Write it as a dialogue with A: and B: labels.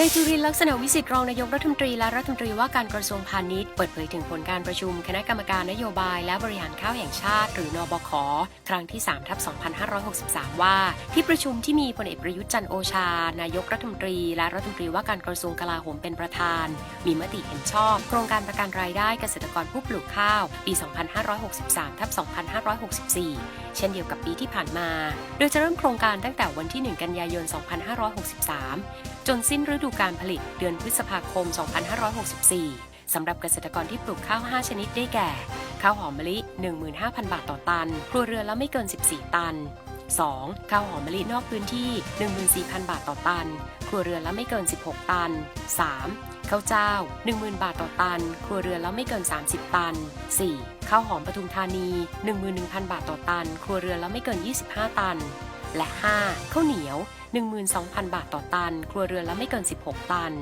A: ในจุรินลักษณะวิสิทธิ์รองนายกรัฐมนตรีและรัฐมนตรีว่าการกระทรวงพาณิชย์เปิดเผยถึงผลการประชุมคณะกรรมการนโยบายและบริหารข้าวแห่งชาติ หรือนบคครั้งที่3ทับ2563 ว่า ที่ประชุมที่มีพลเอกประยุทธ์จันโอชา นายกรัฐมนตรี และรัฐมนตรีว่าการกระทรวงกลาโหมเป็นประธาน มีมติเห็นชอบ โครงการประกันรายได้เกษตรกรผู้ปลูกข้าวปี 2563ทับ2564 เช่นเดียวกับปีที่ผ่านมา โดยจะเริ่มโครงการตั้งแต่วันที่ 1 กันยายน 2563 จนสิ้นฤดูการผลิตเดือนพฤษภาคม 2564 สำหรับเกษตรกรที่ปลูกข้าว 5 ชนิดได้แก่ ข้าวหอมมะลิ 15,000 บาทต่อตัน ครัวเรือนละไม่เกิน 14 ตัน 2. ข้าวหอมมะลินอกพื้นที่ 14,000 บาทต่อตัน ครัวเรือนละไม่เกิน 16 ตัน 3. ข้าวเจ้า 10,000 บาทต่อตัน ครัวเรือนละไม่เกิน 30 ตัน 4. ข้าวหอมปทุมธานี 11,000 บาทต่อตัน ครัวเรือนละไม่เกิน 25 ตัน และ 5. ข้าวเหนียว 12,000 บาทต่อตัน ครัวเรือนละไม่เกิน 16 ตัน